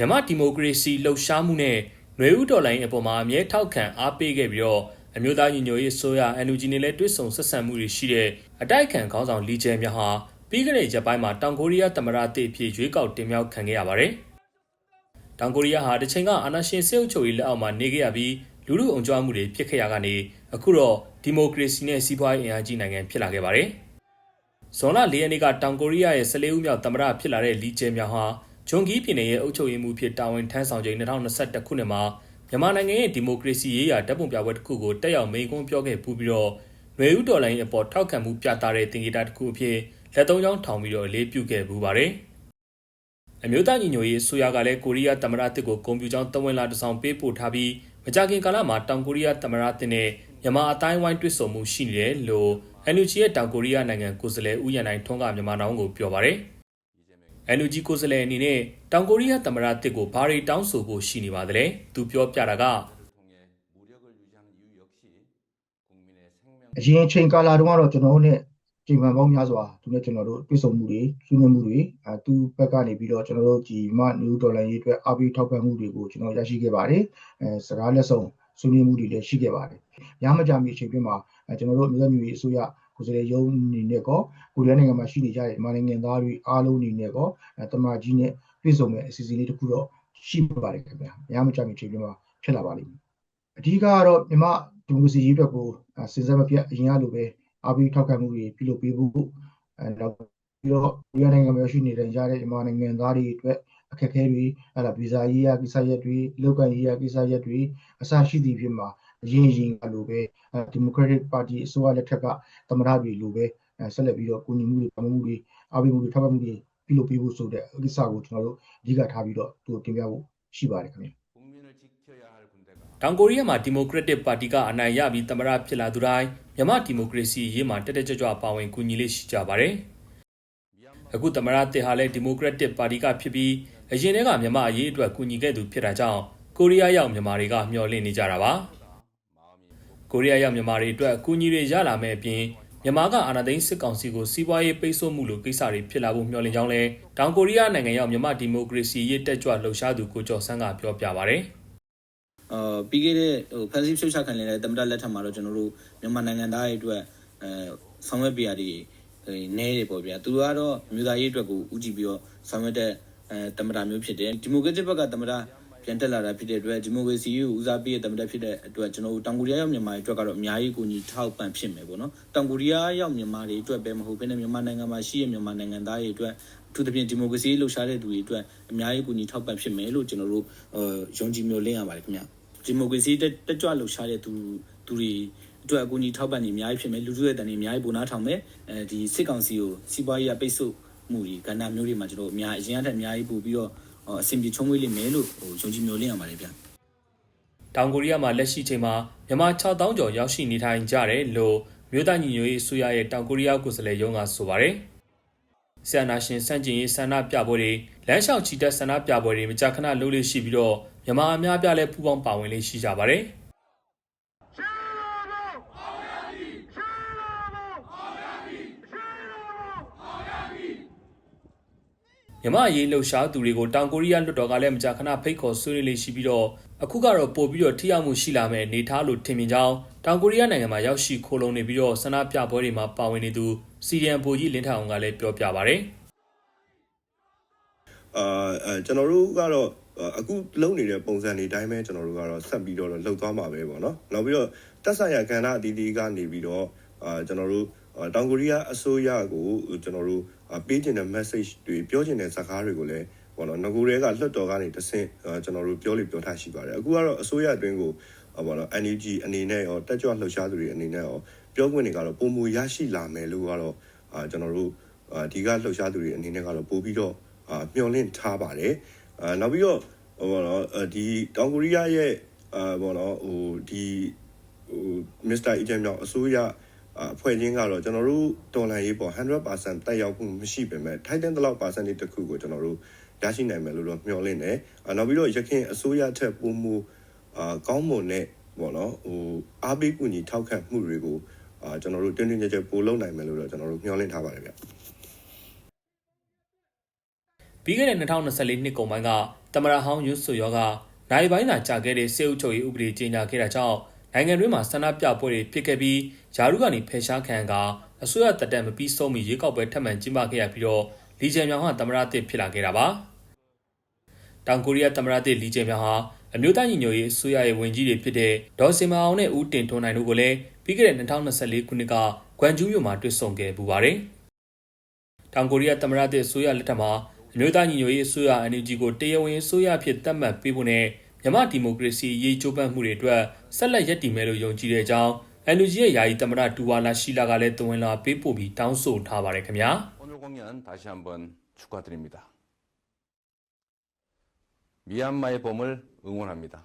မြန်မာဒီမိုကရေစီလှုပ်ရှားမှုနဲ့ຫນွေဥတော်လိုင်းအပေါ်မှာအမြဲထောက်ခံအားပေးခဲ့ပြီးတော့အမျိုးသားညီညွတ်ရေးအစိုးရ NUG နဲ့လည်းတွဲဆုံဆက်ဆံမှုတွေရှိတဲ့အတိုက်အခံခေါင်းဆောင်လီကျဲမြဟာပြီးခဲ့တဲ့ရက်ပိုင်းမှာတောင်ကိုရီးယားသမ္မတအသစ်အဖြစ်ရွေးကောက်တင်မြှောက်ခံခဲ့ရပါတယ်။တောင်ကိုရီးယားဟာတစ်ချိန်ကအာဏာရှင်စစ်အုပ်ချုပ်ရေးလက်အောက်မှာနေခဲ့ရပြီးလူလူအုံကြွမှုတွေဖြစ်ခဲ့ရကနေအခုတော့ဒီမိုကရေစီနဲ့စီးပွားရေးအင်အားကြီးနိုင်ငံဖြစ်လာခဲ့ပါတယ်။ဇွန်လ၄ရက်နေ့ကတောင်ကိုရီးယားရဲ့14ဦးမြောက်သမ္မတဖြစ်လာတဲ့လီကျဲမြဟာ ဂျွန်ဂီပြည်နယ်ရဲ့အုပ်ချုပ်ရေးမှူးဖြစ်တာဝန်ထမ်းဆောင်ချိန်2021ခုနှစ်မှာမြန်မာနိုင်ငံရဲ့ဒီမိုကရေစီရေးရာတပ်ပုံပြပွဲတစ်ခုကိုတက်ရောက်မိန့်ခွန်းပြောခဲ့ပူးပြီးတော့နွေဦးတော်လိုင်းအပေါ်ထောက်ခံမှုပြသတဲ့တင်ဂီတာတစ်ခုအဖြစ်လက်သုံးချောင်းထောင်ပြီးတော့အလေးပြုခဲ့ပူးပါတယ်။အမျိုးသားညီညွတ်ရေးအစိုးရကလည်းကိုရီးယားသမ္မတတစ်ကိုဂုဏ်ပြုကြောင်းတဝန်လာတစောင်ပေးပို့ထားပြီးမကြာခင်ကာလမှာတောင်ကိုရီးယားသမ္မတတစ်နဲ့မြန်မာအတိုင်းဝိုင်းတွေ့ဆုံမှုရှိနေတယ်လို့ NUG ရဲ့တောင်ကိုရီးယားနိုင်ငံကိုယ်စားလှယ်ဦးရန်နိုင်ထွန်းကမြန်မာနောင်ကိုပြောပါတယ်။ NUG ကိုယ်စားလှယ်အနေနဲ့တောင်ကိုရီးယားသမ္မတတစ်ကိုဘာတွေတောင်းဆိုဖို့ရှိနေပါသလဲ။သူပြောပြတာကအရင်အချိန်ကာလတုန်းကတော့ကျွန်တော်တို့ ਨੇ ချိန်မှန်ပေါင်းများစွာသူနဲ့ကျွန်တော်တို့တွေ့ဆုံမှုတွေဆွေးနွေးမှုတွေအဲသူဘက်ကနေပြီးတော့ကျွန်တော်တို့ဒီမနယူဒေါ်လာရေးအတွက်အပိထောက်ပံ့မှုတွေကိုကျွန်တော်ရရှိခဲ့ပါတယ်အဲစကားလက်ဆောင်ဆွေးနွေးမှုတွေလည်းရှိခဲ့ပါတယ်။ညမကြမီအချိန်ပြမှာအဲကျွန်တော်တို့အမျိုးသားမျိုးရေးအစိုးရ ကိုယ်စားလှယ်ရုံးအနေနဲ့ကောကိုရီးယားနိုင်ငံမှာရှိနေကြတဲ့မြန်မာနိုင်ငံသားတွေအားလုံးအနေနဲ့ကောအဲတမန်ကြီးနဲ့တွေ့ဆုံမဲ့အစီအစဉ်လေးတစ်ခုတော့ရှိပါတယ်ခင်ဗျာ။ညမကြမီအချိန်ပြမှာဖြစ်လာပါလိမ့်မယ်။အဓိကကတော့မြန်မာဒီမိုကရေစီရေးအတွက်ကိုစဉ်ဆက်မပြတ်အရင်ကလိုပဲအပိထောက်ခံမှုတွေပြုလုပ်ပေးဖို့အဲနောက်ပြီးတော့ဒီနိုင်ငံမှာရှိနေတဲ့ရတဲ့မြန်မာနိုင်ငံသားတွေအတွက်အခက်အခဲတွေအဲ့ဒါဗီဇာရေးရကိစ္စရက်တွေလောက်ကန်ရေးရကိစ္စရက်တွေအစရှိသည့်ဖြစ်မှာအ ရင်ရင်ကလိုပဲဒီမိုကရက်တစ်ပါတီအစိုးရလက်ထက်ကသမရတွေလိုပဲဆက်လက်ပြီးတော့ကိုညီမှုတွေပမှုတွေအပိမှုတွေထောက်ပံ့မှုတွေပြုလုပ်ပေးဖို့ဆိုတဲ့ကိစ္စကိုကျွန်တော်တို့အဓိကထားပြီးတော့သူတင်ပြဖို့ရှိပါတယ်ခင်ဗျာတောင်ကိုရီးယားမှာဒီမိုကရက်တစ်ပါတီကအနိုင်ရပြီးသမ္မတဖြစ်လာသူတိုင်းမြန်မာဒီမိုကရေစီရေးမှာတက်တက်ကြွကြွပါဝင်ကူညီလေးရှိကြပါတယ်။အခုသမ္မတတစ်ဟာလည်းဒီမိုကရက်တစ်ပါတီကဖြစ်ပြီးအရင်တည်းကမြန်မာအရေးအတွက်ကူညီခဲ့သူဖြစ်တာကြောင့်ကိုရီးယားရောက်မြန်မာတွေကမျှော်လင့်နေကြတာပါ။ ကိုရီးယားရောက်မြန်မာတွေအတွက်အကူအညီတွေရလာမဲ့အပြင်မြန်မာကအာဏာသိမ်းစစ်ကောင်စီကိုစီးပွားရေးပိတ်ဆို့မှုလိုကိစ္စတွေဖြစ်လာဖို့မျှော်လင့်ကြောင်းလဲတောင်ကိုရီးယားနိုင်ငံရောက်မြန်မာဒီမိုကရေစီရေးတက်ကြွလှုပ်ရှားသူကိုကျော်ဆန်းကပြောပြပါဗျာ။အာပြီးခဲ့တဲ့ဟိုဖန်စီဖြုတ်ချခံနေတဲ့တမတလက်ထက်မှာတော့ကျွန်တော်တို့မြန်မာနိုင်ငံသားတွေအတွက်အဲဆောင်ရွက်ပြရတွေနဲတယ်ပေါ့ဗျာသူတို့ကတော့မြို့သားရေးအတွက်ကိုဥကြည့်ပြီးတော့ဆောင်ရွက်တဲ့အဲတမတာမျိုးဖြစ်တယ်ဒီမိုကရက်တစ်ဘက်ကတမတာ ပြန်တက်လာတာဖြစ်တဲ့အတွက်ဒီမိုကရေစီကိုဦးစားပေးတဲ့တမတာဖြစ်တဲ့အတွက်ကျွန်တော်တို့တောင်ကိုရီးယားရောက်မြန်မာတွေအတွက်ကတော့အများကြီးကိုညီထောက်ပံ့ဖြစ်မယ်ပေါ့နော်တောင်ကိုရီးယားရောက်မြန်မာတွေအတွက်ပဲမဟုတ်ဘဲနဲ့မြန်မာနိုင်ငံမှာရှိတဲ့မြန်မာနိုင်ငံသားတွေအတွက်အထူးသဖြင့်ဒီမိုကရေစီလှုပ်ရှားတဲ့သူတွေအတွက်အများကြီးကိုညီထောက်ပံ့ဖြစ်မယ်လို့ကျွန်တော်တို့အဲယုံကြည်မျှော်လင့်ရပါတယ်ခင်ဗျာဒီမိုကရေစီတက်တက်ကြွလှုပ်ရှားတဲ့သူသူတွေအတွက်အကူအညီထောက်ပံ့နေအများကြီးဖြစ်မယ်လူထုရဲ့တန်နေအများကြီးပုံနာထောင်မယ်အဲဒီစစ်ကောင်စီကိုစီးပွားရေးကပိတ်ဆို့မှုတွေကဏ္ဍမျိုးတွေမှာကျွန်တော်အများအရင်ကတည်းကအများကြီးပို့ပြီးတော့ အဆင်ပြေချုံးဝေးလိမ့်မယ်လို့ဟိုယုံကြည်မျှော်လင့်ရပါတယ်ဗျာတောင်ကိုရီးယားမှာလက်ရှိချိန်မှာမြန်မာ6000ကျော်ရောက်ရှိနေထိုင်ကြတယ်လို့မြို့သားညီညွတ်ရေးအစိုးရရဲ့တောင်ကိုရီးယားကိုယ်စားလှယ်ရုံးကဆိုပါတယ်။ဆန္ဒရှင်စန့်ကျင်ရေးဆန္ဒပြပွဲတွေလမ်းလျှောက်ချီတက်ဆန္ဒပြပွဲတွေမကြာခဏလုပ်လို့ရှိပြီးတော့မြန်မာအများပြားလည်းပူးပေါင်းပါဝင်လေးရှိကြပါတယ်။ မြမအရေးလှုပ်ရှားသူတွေကိုတောင်ကိုရီးယားလွှတ်တော်ကလည်းမကြာခဏဖိတ်ခေါ်ဆွေးနွေးလေးရှိပြီးတော့အခုကတော့ပို့ပြီးတော့ထိရောက်မှုရှိလာမယ့်အနေထားလို့ထင်မြင်ကြောင်းတောင်ကိုရီးယားနိုင်ငံမှာရောက်ရှိခိုးလုံနေပြီးတော့ဆန္ဒပြပွဲတွေမှာပါဝင်နေသူစီရန်ဘိုကြီးလင်းထောင်ကလည်းပြောပြပါဗျာအာအဲကျွန်တော်တို့ကတော့အခုလုံနေတဲ့ပုံစံတွေအတိုင်းပဲကျွန်တော်တို့ကတော့ဆက်ပြီးတော့လှုပ်သွားမှာပဲပေါ့နော်နောက်ပြီးတော့တက်ဆိုင်ရာကဏ္ဍအသီးသီးကနေပြီးတော့အာကျွန်တော်တို့တောင်ကိုရီးယားအစိုးရကိုကျွန်တော်တို့ ပေးချင်တဲ့ message တွေပြောချင်တဲ့စကားတွေကိုလည်းပေါ့နော်ငကိုတွေကလွတ်တော်ကနေတဆင့်ကျွန်တော်တို့ပြောလို့ပြောထားရှိပါတယ်အခုကတော့အစိုးရအတွင်းကိုပေါ့နော် NUG အနေနဲ့ရောတက်ကြွလှုပ်ရှားသူတွေအနေနဲ့ရောပြောခွင့်တွေကတော့ပုံမူရရှိလာမယ်လို့ကတော့အာကျွန်တော်တို့ဒီကလှုပ်ရှားသူတွေအနေနဲ့ကတော့ပို့ပြီးတော့အာမျှော်လင့်ထားပါတယ်အာနောက်ပြီးတော့ဟိုပေါ့နော်ဒီတောင်ကိုရီးယားရဲ့အာပေါ့နော်ဟိုဒီဟိုမစ္စတာအီဂျန်မြောင်အစိုးရ အဖွဲ့ချင်းကတော့ကျွန်တော်တို့တော်လန်ရေးပေါ်100%တက်ရောက်မှုမရှိပေမဲ့ထိုက်တဲ့လောက် percentage တစ်ခုကိုကျွန်တော်တို့ရရှိနိုင်မယ်လို့တော့မျှော်လင့်တယ်။နောက်ပြီးတော့ရခင်အစိုးရထက်ပုံမူအာကောင်းမွန်တဲ့ပေါ့နော်ဟိုအားပေးကူညီထောက်ခံမှုတွေကိုအာကျွန်တော်တို့တင်းတင်းကြပ်ကြပ်ပို့လုပ်နိုင်မယ်လို့တော့ကျွန်တော်တို့မျှော်လင့်ထားပါတယ်ဗျ။ပြီးခဲ့တဲ့2024နှစ်ကုန်ပိုင်းကတမရဟောင်းရွတ်ဆိုရောကနိုင်ပိုင်းသာကြာခဲ့တဲ့စေအုပ်ချုပ်ရေးဥပဒေကြေညာခဲ့တာကြောင့် နိုင်ငံတွင်းမှာဆန္ဒပြပွဲတွေဖြစ်ခဲ့ပြီးယာရုကနေဖယ်ရှားခံကအစိုးရတပ်တက်မပြီးဆုံးမီရွေးကောက်ပွဲထပ်မံကျင်းပခဲ့ရပြီးတော့လီဂျယ်မြောင်ဟာတမရအသစ်ဖြစ်လာခဲ့တာပါတောင်ကိုရီးယားတမရအသစ်လီဂျယ်မြောင်ဟာအမျိုးသားညီညွတ်ရေးအစိုးရရဲ့ဝန်ကြီးတွေဖြစ်တဲ့ဒေါ်စင်မအောင်နဲ့ဦးတင်ထွန်းနိုင်တို့ကိုလည်းပြီးခဲ့တဲ့2024ခုနှစ်ကဂွမ်ဂျူးမြို့မှာတွေ့ဆုံခဲ့ပူပါတယ်တောင်ကိုရီးယားတမရအသစ်အစိုးရလက်ထက်မှာအမျိုးသားညီညွတ်ရေးအစိုးရ NUG ကိုတရားဝင်အစိုးရအဖြစ်သတ်မှတ်ပေးဖို့နဲ့ မြန်မာဒီမိုကရေစီရေးကြိုးပမ်းမှုတွေအတွက်ဆက်လက်ရည်တည်မယ်လို့ယုံကြည်တဲ့အကြောင်း NUG ရဲ့ယာယီသမ္မတဒူဝါလာရှိလာကလည်းတဝင်လာပေးပို့ပြီးတောင်းဆိုထားပါတယ်ခင်ဗျာ 오늘 공연 다시 한번 축하드립니다. 미얀마의 봄을 응원합니다.